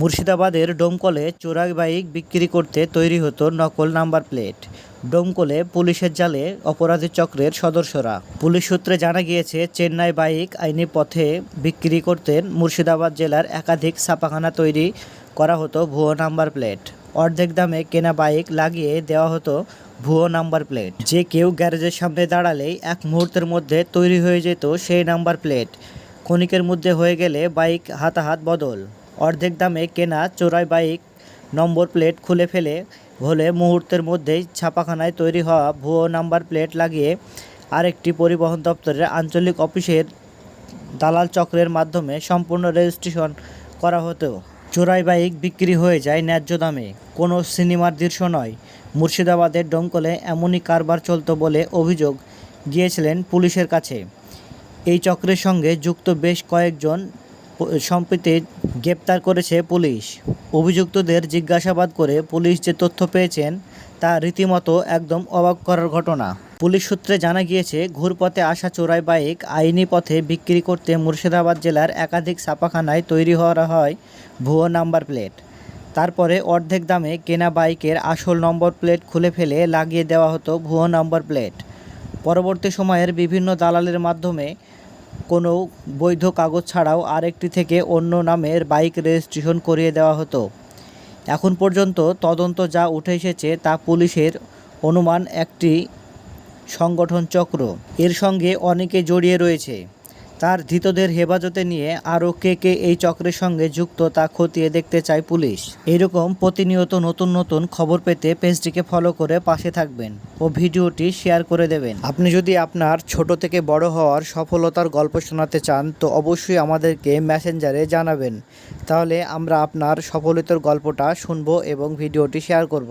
মুর্শিদাবাদের ডোমকলে চোরাই বাইক বিক্রি করতে তৈরি হতো নকল নাম্বার প্লেট। ডোমকলে পুলিশের জালে অপরাধী চক্রের সদস্যরা। পুলিশ সূত্রে জানা গিয়েছে, চেন্নাই বাইক আইনি পথে বিক্রি করতেন মুর্শিদাবাদ জেলার একাধিক ছাপাখানা তৈরি করা হতো ভুয়ো নাম্বার প্লেট। অর্ধেক দামে কেনা বাইক লাগিয়ে দেওয়া হতো ভুয়ো নাম্বার প্লেট। যে কেউ গ্যারেজের সামনে দাঁড়ালেই এক মুহূর্তের মধ্যে তৈরি হয়ে যেত সেই নাম্বার প্লেট। ক্ষণিকের মধ্যে হয়ে গেলে বাইক হাতাহাত বদল। অর্ধেক দামে কেনা চোরাই বাইক নম্বর প্লেট খুলে ফেলে হলে মুহূর্তের মধ্যেই ছাপাখানায় তৈরি হওয়া ভুয়ো নাম্বার প্লেট লাগিয়ে আরেকটি পরিবহন দপ্তরের আঞ্চলিক অফিসের দালাল চক্রের মাধ্যমে সম্পূর্ণ রেজিস্ট্রেশন করা হতো চোরাই বাইক বিক্রি হয়ে যায় ন্যায্য দামে। কোনো সিনেমার দৃশ্য নয়। মুর্শিদাবাদের ডোমকলে এমনই কারবার চলত বলে অভিযোগ গিয়েছিলেন পুলিশের কাছে। এই চক্রের সঙ্গে যুক্ত বেশ কয়েকজন সম্প্রতি গ্রেপ্তার করেছে পুলিশ। অভিযুক্তদের জিজ্ঞাসাবাদ করে পুলিশ যে তথ্য পেয়েছেন, তা রীতিমতো একদম অবাক করার ঘটনা। পুলিশ সূত্রে জানা গিয়েছে, ঘুরপথে আসা চোরাই বাইক আইনি পথে বিক্রি করতে মুর্শিদাবাদ জেলার একাধিক ছাপাখানায় তৈরি হওয়া হয় ভুয়ো নাম্বার প্লেট। তারপরে অর্ধেক দামে কেনা বাইকের আসল নম্বর প্লেট খুলে ফেলে লাগিয়ে দেওয়া হতো ভুয়ো নম্বর প্লেট। পরবর্তী সময়ের বিভিন্ন দালালের মাধ্যমে কোনো বৈধ কাগজ ছাড়াও আরেকটি থেকে অন্য নামের বাইক রেজিস্ট্রেশন করিয়ে দেওয়া হতো। এখন পর্যন্ত তদন্ত যা উঠে এসেছে তা পুলিশের অনুমান একটি সংগঠন চক্র এর সঙ্গে অনেকে জড়িয়ে রয়েছে। তার ধৃতদের হেফাজতে নিয়ে আরও কে কে এই চক্রের সঙ্গে যুক্ত তা খতিয়ে দেখতে চায় পুলিশ। এরকম প্রতিনিয়ত নতুন নতুন খবর পেতে পেজটিকে ফলো করে পাশে থাকবেন ও ভিডিওটি শেয়ার করে দেবেন। আপনি যদি আপনার ছোট থেকে বড় হওয়ার সফলতার গল্প শোনাতে চান, তো অবশ্যই আমাদেরকে মেসেঞ্জারে জানাবেন। তাহলে আমরা আপনার সফলতার গল্পটা শুনব এবং ভিডিওটি শেয়ার করব।